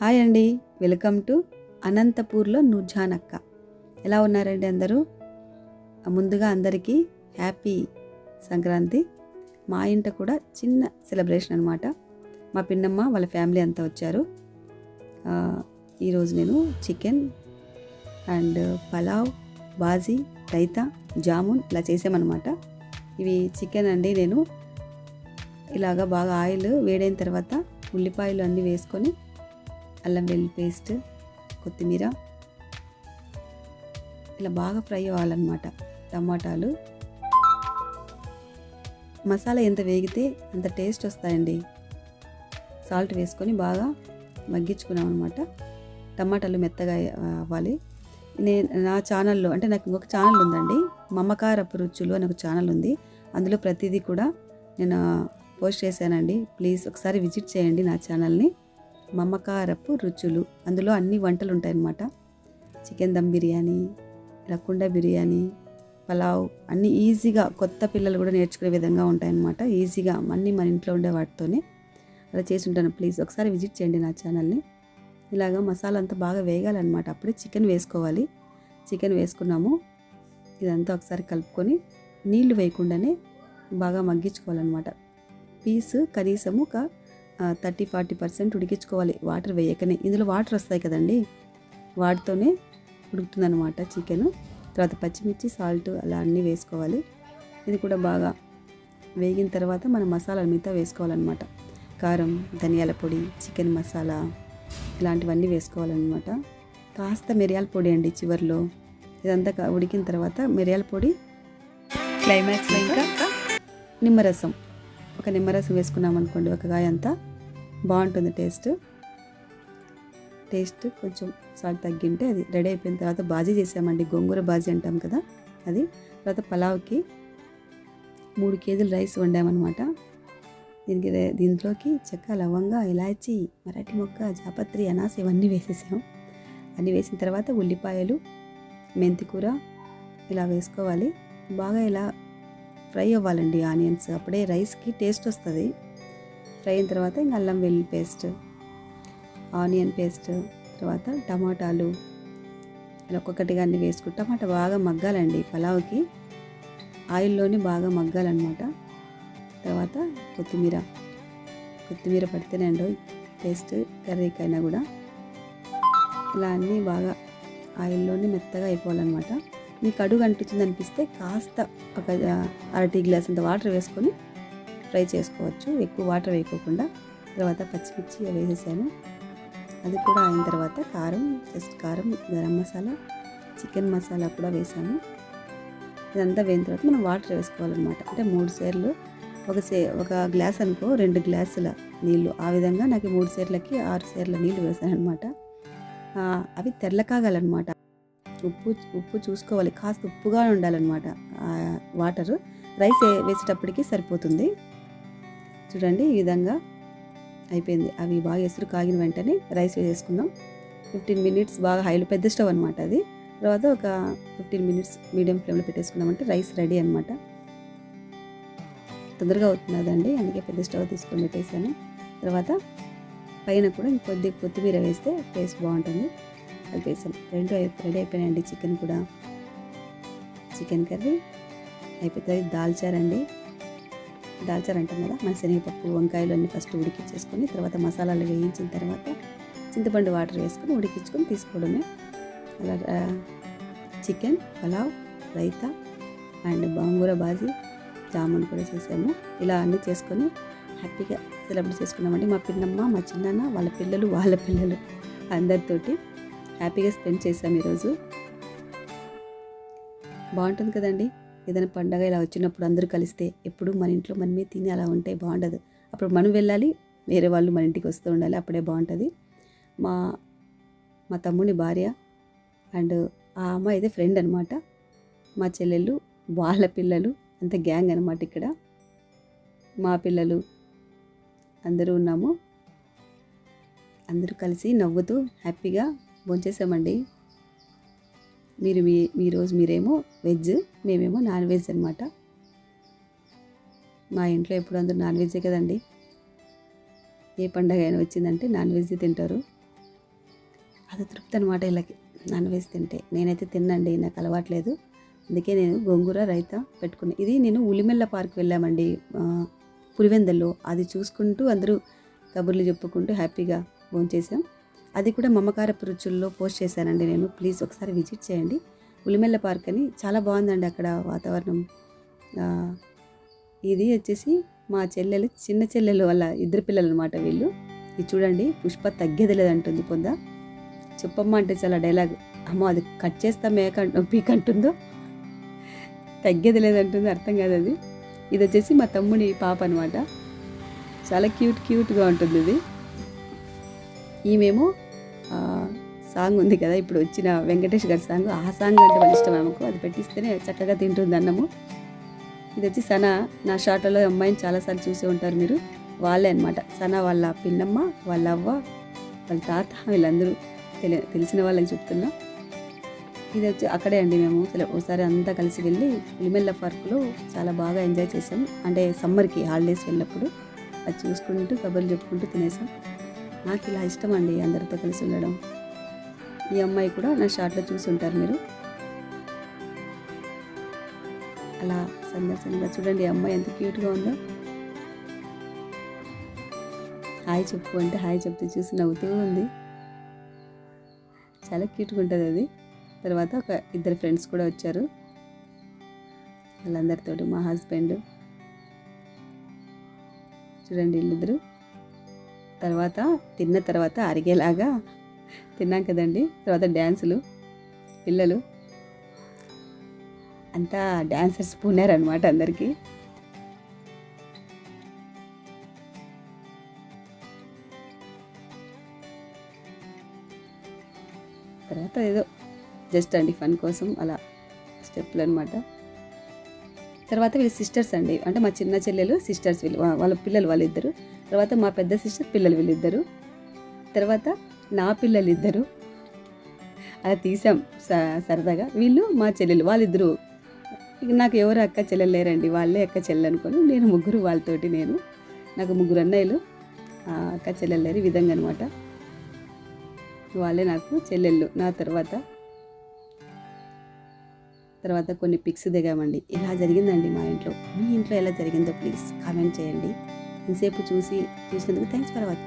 Hi అండి. Welcome to అనంతపూర్లో నుజానక్క ఎలా ఉన్నారండి అందరూ? ముందుగా అందరికీ హ్యాపీ సంక్రాంతి. మా ఇంట కూడా చిన్న సెలబ్రేషన్ అనమాట మా పిన్నమ్మ వాళ్ళ ఫ్యామిలీ అంతా వచ్చారు. ఈరోజు నేను చికెన్ అండ్ పలావ్ బాజీ రైతా జామున్ ఇలా చేసామన్నమాట. ఇవి చికెన్ అండి నేను. ఇలాగా బాగా ఆయిల్ వేడైన తర్వాత ఉల్లిపాయలు అన్నీ వేసుకొని అల్లం వెల్లుల్లి పేస్ట్ కొత్తిమీర. ఇలా బాగా ఫ్రై అవ్వాలన్నమాట టమాటాలు. మసాలా ఎంత వేగితే అంత టేస్ట్ వస్తాయండి. సాల్ట్ వేసుకొని బాగా మగ్గించుకున్నాం అనమాట టమాటాలు మెత్తగా అవ్వాలి. నేను నా ఛానల్లో అంటే నాకు ఇంకొక ఛానల్ ఉందండి. మమకారపు రుచులు అని ఒక ఛానల్ ఉంది. అందులో ప్రతిదీ కూడా నేను పోస్ట్ చేశానండి. ప్లీజ్ ఒకసారి విజిట్ చేయండి నా ఛానల్ని. మమకారపు రుచులు. అందులో అన్ని వంటలు ఉంటాయన్నమాట చికెన్ దమ్ బిర్యానీ రకుండ బిర్యానీ పలావ్ అన్నీ ఈజీగా కొత్త పిల్లలు కూడా నేర్చుకునే విధంగా ఉంటాయన్నమాట. ఈజీగా అన్నీ మన ఇంట్లో ఉండే వాటితోనే అలా చేసి ఉంటాను. ప్లీజ్ ఒకసారి విజిట్ చేయండి నా ఛానల్ని. ఇలాగ మసాలా అంతా బాగా వేగాలన్నమాట. అప్పుడే చికెన్ వేసుకోవాలి. చికెన్ వేసుకున్నాము. ఇదంతా ఒకసారి కలుపుకొని నీళ్ళు వేయకుండానే బాగా మగ్గించుకోవాలన్నమాట. పీసు కనీసము ఒక థర్టీ ఫార్టీ పర్సెంట్ ఉడికించుకోవాలి. వాటర్ వేయకనే. ఇందులో వాటర్ వస్తాయి కదండి? వాటితోనే ఉడుకుతుందనమాట చికెన్. తర్వాత పచ్చిమిర్చి సాల్ట్ అలా అన్నీ వేసుకోవాలి. ఇది కూడా బాగా వేగిన తర్వాత మనం మసాలాలు మిగతా వేసుకోవాలన్నమాట. కారం ధనియాల పొడి చికెన్ మసాలా ఇలాంటివన్నీ వేసుకోవాలన్నమాట. కాస్త మిరియాల పొడి అండి చివరిలో. ఇదంతా ఉడికిన తర్వాత మిరియాల పొడి క్లైమాక్స్ ఇంకా నిమ్మరసం. ఒక నిమ్మరసం వేసుకున్నాం అనుకోండి ఒక కాయ అంతా. బాగుంటుంది టేస్ట్. టేస్ట్ కొంచెం సాల్ట్ తగ్గింటే అది రెడీ అయిపోయిన తర్వాత బాజీ చేసామండి. గోంగూర బాజీ అంటాం కదా అది. తర్వాత పలావ్కి మూడు కేజీలు రైస్ వండామన్నమాట. దీనికి దీంట్లోకి చెక్క లవంగ ఇలాచి మరాఠీ మొక్క జాపత్రి అనాస ఇవన్నీ వేసేసాం. అన్నీ వేసిన తర్వాత ఉల్లిపాయలు మెంతికూర ఇలా వేసుకోవాలి. బాగా ఇలా ఫ్రై అవ్వాలండి ఆనియన్స్. అప్పుడే రైస్కి టేస్ట్ వస్తుంది. ఫ్రై అయిన తర్వాత ఇంకా అల్లం వెల్లుల్లి పేస్ట్ ఆనియన్ పేస్ట్ తర్వాత టమాటాలు ఇలా ఒక్కొక్కటిగా అన్ని వేసుకుంటే. టమాటా బాగా మగ్గాలండి పలావ్కి. ఆయిల్లోనే బాగా మగ్గాలన్నమాట. తర్వాత కొత్తిమీర కొత్తిమీర పడితేనండి టేస్ట్ కర్రీకైనా కూడా. ఇలా అన్నీ బాగా ఆయిల్లోనే మెత్తగా అయిపోవాలన్నమాట. మీకు అడుగు అంటుతుంది అనిపిస్తే కాస్త ఒక అరటి అర టీ గ్లాస్ అంత వాటర్ వేసుకొని ఫ్రై చేసుకోవచ్చు. ఎక్కువ వాటర్ వేయకోకుండా తర్వాత పచ్చిమిర్చి వేసేసాను. అది కూడా అయిన తర్వాత కారం జస్ట్ కారం గరం మసాలా చికెన్ మసాలా కూడా వేసాను. ఇదంతా వేయిన తర్వాత మనం వాటర్ వేసుకోవాలన్నమాట. అంటే మూడు సేర్లు ఒక సే ఒక గ్లాస్ అనుకో రెండు గ్లాసుల నీళ్ళు. ఆ విధంగా నాకు మూడు సేర్లకి ఆరు సేర్ల నీళ్ళు వేసాను అనమాట అవి తెల్లకాగాలన్నమాట ఉప్పు ఉప్పు చూసుకోవాలి. కాస్త ఉప్పుగా ఉండాలన్నమాట. వాటరు. రైస్ వేసేటప్పటికి సరిపోతుంది. చూడండి ఈ విధంగా అయిపోయింది. అవి బాగా ఎసురు కాగిన వెంటనే రైస్ వేసేసుకుందాం. ఫిఫ్టీన్ మినిట్స్ బాగా హైలో పెద్ద స్టవ్ అనమాట అది. తర్వాత ఒక ఫిఫ్టీన్ మినిట్స్ మీడియం ఫ్లేమ్లో పెట్టేసుకున్నామంటే రైస్ రెడీ అనమాట తొందరగా అవుతున్నదండి అందుకే పెద్ద స్టవ్ తీసుకొని పెట్టేసాను తర్వాత పైన కూడా ఇంకొద్ది కొత్తిమీర వేస్తే టేస్ట్ బాగుంటుంది. అది రెండు రెడీ అయిపోయినాయండి చికెన్ కూడా. చికెన్ కర్రీ అయిపోతుంది. దాల్చారండి దాల్చారు అంటాం కదా మన శనగపప్పు వంకాయలు అన్నీ ఫస్ట్ ఉడికించేసుకొని తర్వాత మసాలాలు వేయించిన తర్వాత చింతపండు వాటర్ వేసుకొని ఉడికించుకొని తీసుకోవడమే. అలా చికెన్ పలావ్ రైతా అండ్ బాంగూర బాజీ జామున్ కూడా చేసాము. ఇలా అన్నీ చేసుకొని హ్యాపీగా సెలబ్రేట్ చేసుకున్నామండి. మా పిన్నమ్మ మా చిన్నాన్న వాళ్ళ పిల్లలు వాళ్ళ పిల్లలు అందరితోటి హ్యాపీగా స్పెండ్ చేసాం ఈరోజు. బాగుంటుంది కదండి? ఏదైనా పండగ ఇలా వచ్చినప్పుడు అందరూ కలిస్తే ఎప్పుడు మన ఇంట్లో మనమే తిని అలా ఉంటే బాగుండదు. అప్పుడు మనం వెళ్ళాలి వేరే వాళ్ళు మన ఇంటికి వస్తూ ఉండాలి అప్పుడే బాగుంటుంది. మా మా తమ్ముని భార్య అండ్ ఆ అమ్మాయి అయితే ఫ్రెండ్ అనమాట మా చెల్లెళ్ళు వాళ్ళ పిల్లలు అంత గ్యాంగ్ అనమాట ఇక్కడ. మా పిల్లలు అందరూ ఉన్నాము. అందరూ కలిసి నవ్వుతూ హ్యాపీగా భోంచేసామండి. మీరు మీ మీ రోజు మీరేమో వెజ్ మేమేమో నాన్ వెజ్ అనమాట మా ఇంట్లో ఎప్పుడు అందరూ నాన్ వెజ్జే కదండి. ఏ పండగ అయినా వచ్చిందంటే నాన్ వెజ్ తింటారు. అది తృప్తి అనమాట వీళ్ళకి. నాన్ వెజ్ తింటే నేనైతే తిన్నండి నాకు అలవాట్లేదు అందుకే నేను గోంగూర రైత పెట్టుకున్నా. ఇది నేను ఉలిమెల్ల పార్క్ వెళ్ళామండి. పులివెందల్లో. అది చూసుకుంటూ అందరూ కబుర్లు చెప్పుకుంటూ హ్యాపీగా భోంచేసాం. అది కూడా మమకారపు రుచుల్లో పోస్ట్ చేశానండి నేను. ప్లీజ్ ఒకసారి విజిట్ చేయండి. ఉలిమెల్ల పార్క్ అని చాలా బాగుందండి అక్కడ వాతావరణం. ఇది వచ్చేసి మా చెల్లెలు చిన్న చెల్లెలు వాళ్ళ ఇద్దరు పిల్లలు అనమాట వీళ్ళు. ఇది చూడండి పుష్ప తగ్గేది లేదంటుంది పొంద. చెప్పమ్మ అంటే చాలా డైలాగ్ అమ్మ అది కట్ చేస్తా మేక పీక్ అంటుందో? తగ్గేది లేదంటుంది అర్థం కాదు అది. ఇది వచ్చేసి మా తమ్ముడి పాప అనమాట చాలా క్యూట్ క్యూట్గా ఉంటుంది ఇది ఈమెమో సాంగ్ ఉంది కదా ఇప్పుడు వచ్చిన వెంకటేష్ గారి సాంగ్. ఆ సాంగ్ అంటే వాళ్ళ ఇష్టం ఆమెకు. అది పెట్టిస్తేనే చక్కగా తింటుంది అన్నము. ఇది వచ్చి సనా నా షార్ట్లలో అమ్మాయిని చాలాసార్లు చూసే ఉంటారు మీరు. వాళ్ళే అనమాట సనా వాళ్ళ పిన్నమ్మ వాళ్ళ అవ్వ వాళ్ళ తాత వీళ్ళందరూ తెలి తెలిసిన వాళ్ళకి చెప్తున్నా. ఇది వచ్చి అక్కడే అండి మేము. ఒకసారి అంతా కలిసి వెళ్ళి పులిమెల్ల పార్కులో చాలా బాగా ఎంజాయ్ చేసాం. అంటే సమ్మర్కి హాలిడేస్ వెళ్ళినప్పుడు. అది చూసుకుంటూ కబుర్లు చెప్పుకుంటూ తినేసాం. నాకు ఇలా ఇష్టం అండి అందరితో కలిసి ఉండడం. ఈ అమ్మాయి కూడా నా షార్ట్లో చూసి ఉంటారు మీరు. అలా సందర్శనంగా చూడండి ఈ అమ్మాయి ఎంత క్యూట్గా ఉందో. హాయ్ చెప్పు అంటే హాయ్ చెప్తూ చూసి నవ్వుతూ ఉంది. చాలా క్యూట్గా ఉంటుంది అది. తర్వాత ఒక ఇద్దరు ఫ్రెండ్స్ కూడా వచ్చారు. వాళ్ళందరితో మా హస్బెండ్. చూడండి వీళ్ళిద్దరు. తర్వాత తిన్న తర్వాత అరిగేలాగా తిన్నాం కదండి. తర్వాత డ్యాన్సులు పిల్లలు. అంతా డ్యాన్సర్స్ పూనారనమాట అందరికీ. తర్వాత ఏదో జస్ట్ అండి ఫన్ కోసం అలా స్టెప్లు అనమాట తర్వాత వీళ్ళు సిస్టర్స్ అండి. అంటే మా చిన్న చెల్లెలు సిస్టర్స్ వీళ్ళు వాళ్ళ పిల్లలు వాళ్ళిద్దరు. తర్వాత మా పెద్ద సిస్టర్ పిల్లలు వీళ్ళిద్దరు. తర్వాత నా పిల్లలు ఇద్దరు అలా తీసాం స- సరదాగా. వీళ్ళు మా చెల్లెలు వాళ్ళిద్దరూ. ఇక నాకు ఎవరు అక్క చెల్లెలు లేరండి వాళ్ళే అక్క చెల్లెలు అనుకోని నేను ముగ్గురు వాళ్ళతోటి నేను నాకు ముగ్గురు అన్నయ్యలు అక్క చెల్లెలు లేరు ఈ విధంగా అనమాట వాళ్ళే నాకు చెల్లెళ్ళు నా తర్వాత. తర్వాత కొన్ని పిక్స్ దిగామండి. ఇలా జరిగిందండి మా ఇంట్లో. మీ ఇంట్లో ఎలా జరిగిందో ప్లీజ్ కామెంట్ చేయండి. ఇంతసేపు చూసి చూసినందుకు థ్యాంక్స్ ఫర్ వాచింగ్